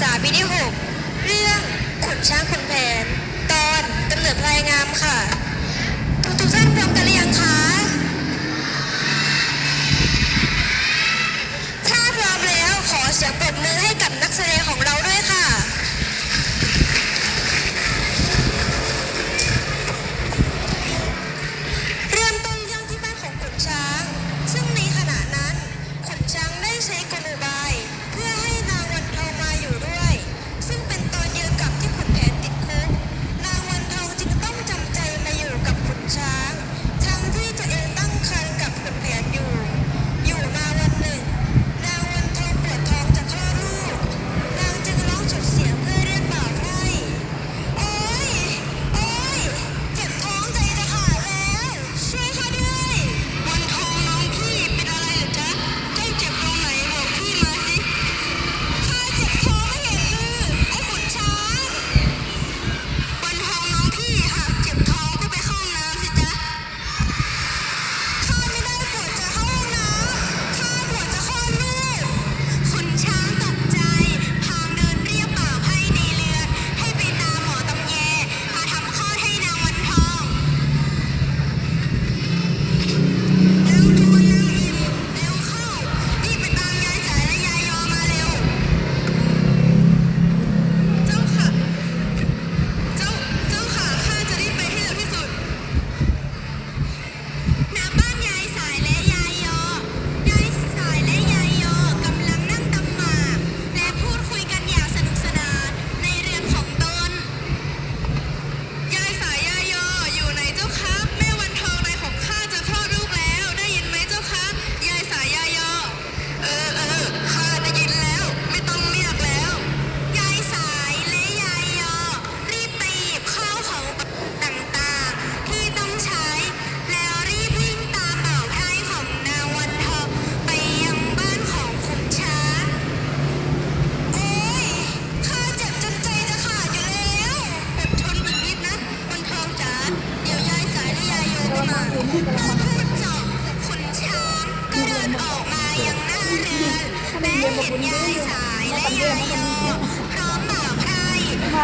ษาปีที่6เรื่องขุนช้างขุนแผน ตอนกำเนิดพลายงามค่ะ ทุกทุกท่านพร้อมกันหรือยังคะถ้าพร้อมแล้วขอเสียงปรบมือให้กับนักแสดง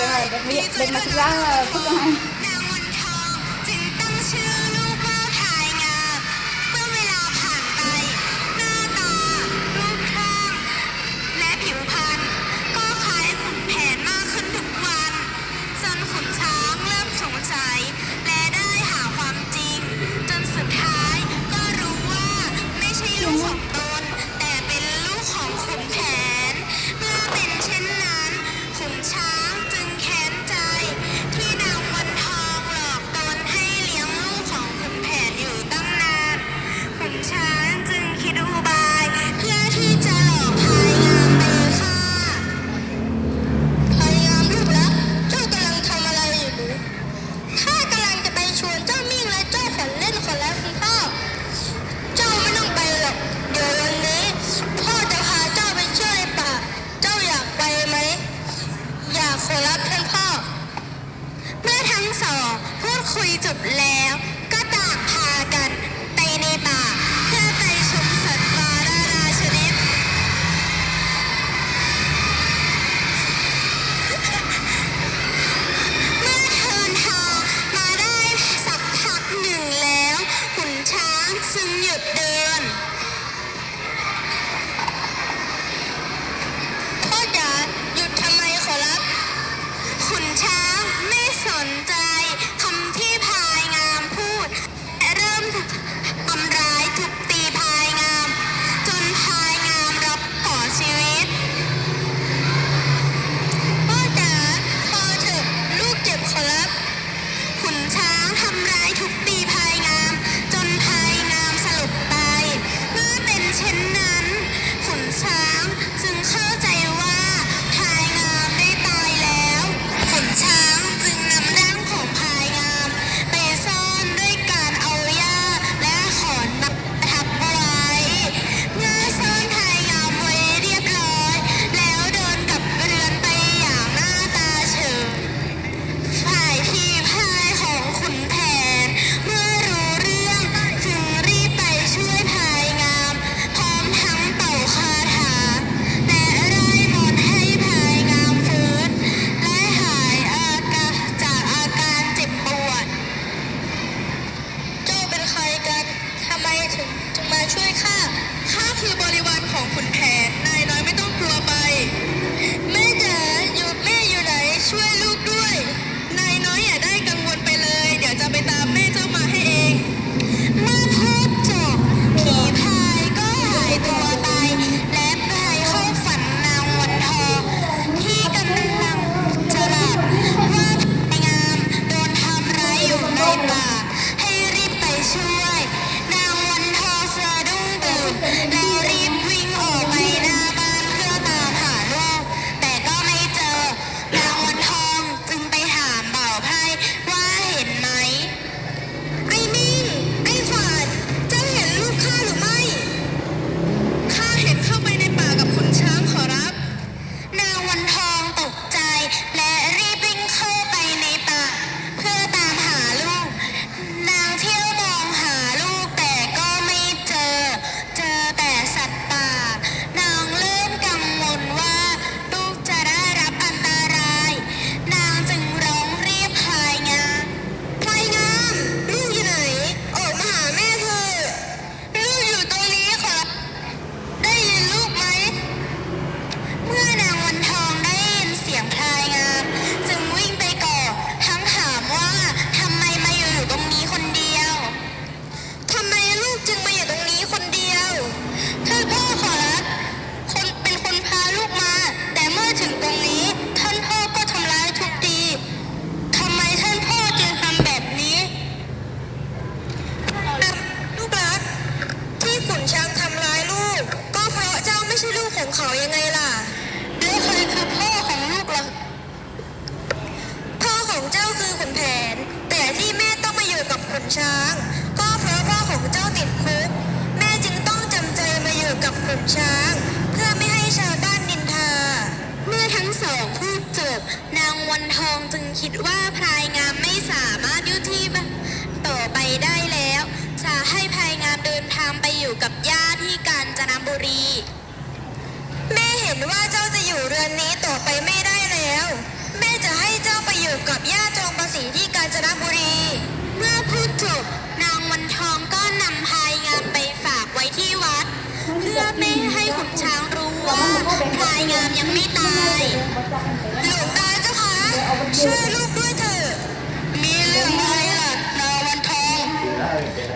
rồi, để, để, để mà ra phút hai ถึงจึงมาช่วยข้า ข้าคือบริวารของขุนแผน นายน้อยไม่ต้องกลัวไป แม่จ๋าอยู่แม่อยู่ไหน ช่วยลูกด้วย นายน้อยอย่าได้กังวลไปเลย เดี๋ยวจะไปตามแม่เจ้ามาให้เอง เมื่อพูดจบผีพายก็หายตัวไป และพายเข้าฝันนางวันทองที่กำลังจะหลับว่าพายงามโดนทำร้ายอยู่ในป่า คิดว่าพลายงามไม่สามารถยุติต่อไปได้แล้ว จะให้พลายงามเดินทางไปอยู่กับย่าที่กาญจนบุรี แม่เห็นว่าเจ้าจะอยู่เรือนนี้ต่อไปไม่ได้แล้ว แม่จะให้เจ้าไปอยู่กับย่าจองประสีที่กาญจนบุรี เมื่อพูดจบนางวันทองก็นำพายงามไปฝากไว้ที่วัด เพื่อไม่ให้ขุนช้างรู้ว่าพลายงามยังไม่ตายหล ช่วยลูกด้วยเถอะมีเรื่องอะไรล่ะนาวันทอง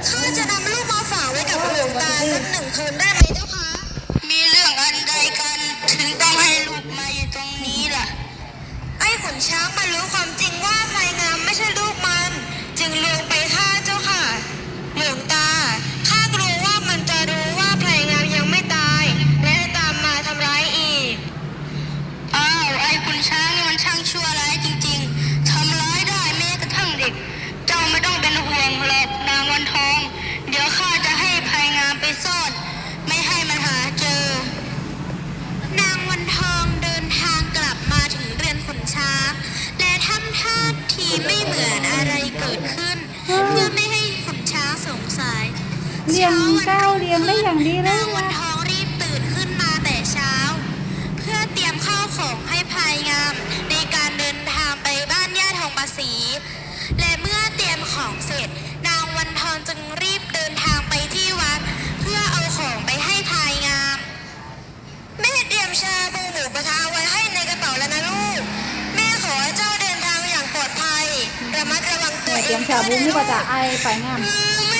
ข้าจะนำลูกมาฝากไว้กับหลวงตาสักหนึ่งคืนได้ไหมเคะมี เลี้ยงก้าเลี้ยงได้อย่างดีเลยงวันทองรีบตื่นขึ้นมาแต่เช้า เพื่อเตรียมข้าวของให้พายงามในการเดินทางไปบ้านย่าทองประสีและเมื่อเตรียมของเสร็จ นางวันทองจึงรีบเดินทางไปที่วัด เพื่อเอาของไปให้พายงามแม่เตรียมชาบูหมูกระทะไว้ให้ในกระเป๋าแล้วนะลูกแม่ขอให้เจ้าเดินทางอย่างปลอดภัยระมัดระวังตัวเอเตรียมชาบูนี่ก็จะไอไปงาม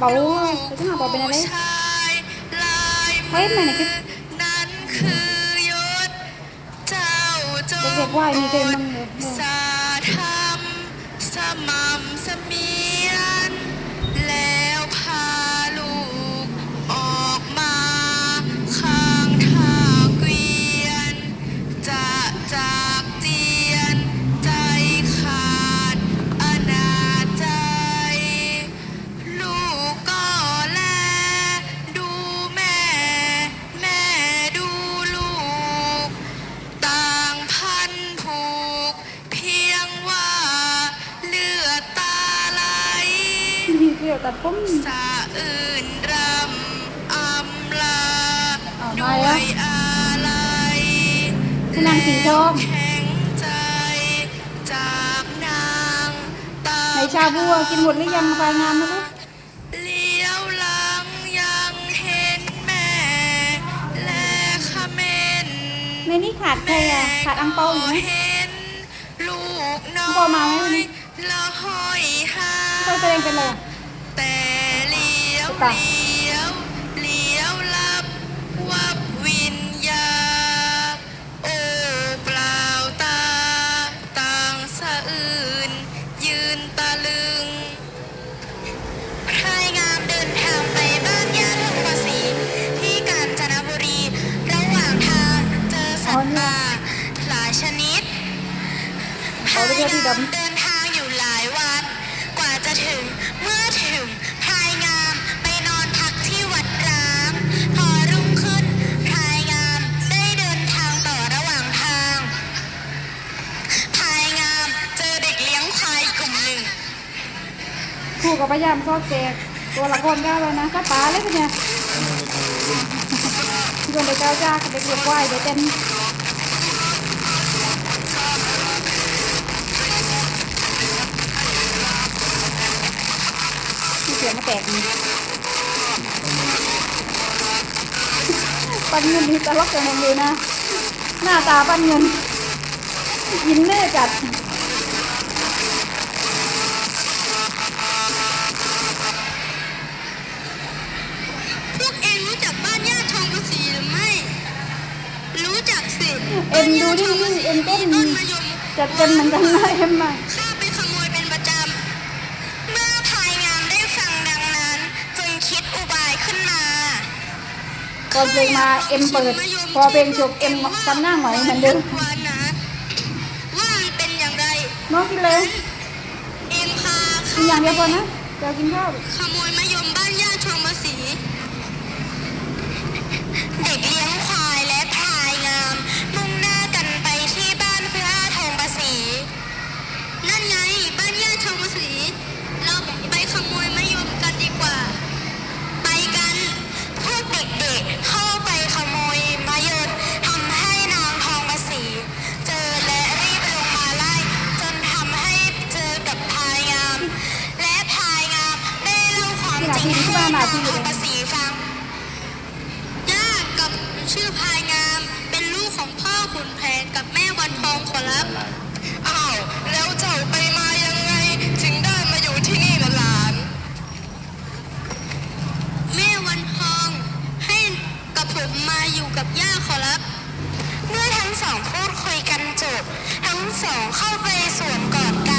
เปาไปตั้งอังเปาเป็นอะไรชายลายเฮ้ยมันไหนคิดนั้นคือยศเจ้าจงเด็กๆว่ายมีเกมมั่งเลย ตัดผมสะอื่นรำอำลาอ้าวด้มาวยแล้วอะไรให้นางสีทองแข็งใจจากนางตาในชาบัวกินหมดหรือยังไปงานนะลูกเลี้ยวหลังยังเห็นแม่และขเมนในนี้ขาดใครอะขาดอังเปาอีกไหมเห็นลูกน้ออังเปามาไหมวันนี้ยละห้อยหาเขาแสดงเป็นอะไรอะแต่เลี้ยวไปเลี้ยวเลี้ยวลับวับวิญญาณโอ้เปล่าตาต่างสะอื่น ยืนตะลึงพรายงามเดินทางไปบ้านญาติทองประสีที่กาญจนบุรี ระหว่างทางเจอสัตว์ป่าหลายชนิดพเอารายไปเที่ยวที่งามดำเดินทางอยู่หลายวันกว่าจะถึง ครูกับพยายามซอกแซกตัวละครก้าวแล้วนะข้าป๋าเลยเป็นไงที่คนเด็กก้าวจ้ากับเด็กเลี้ยงควายเดี๋ยวเต้นเสียงมาแตกนี่ปันเงินนี่ตลกจังเลยนะ หน้าตาปันเงินยินเน่จัด เอ็มดูดิเอ็มเต้นต้นมะยมจัดเต็มเหมือนกันนะเอ็มมาข้าไปขโมยเป็นประจำ เมื่อพายงามได้ฟังดังนั้น จึงคิดอุบายขึ้นมาก่อนเพลงมาเอ็มเปิด พอเพลงจบเอ็มจำหน้าหงอยเหมือนเดิมวันนะว่ามันเป็นอย่างไรน้องกินเลย เอ็มพากินอย่างเดียวพอนะเดี๋ยวกินข้าวขโมยมะยมบ้านญา ความจริงให้นางทองประสีฟังย่ากับชื่อพายงาม เป็นลูกของพ่อขุนแผนกับแม่วันทองขอรับ อ้าว แล้วเจ้าไปมายังไง ถึงได้มาอยู่ที่นี่ล่ะหลาน แม่วันทองให้กับผมมาอยู่กับย่าขอรับ เมื่อทั้งสองพูดคุยกันจบ ทั้งสองเข้าไปสวมกอด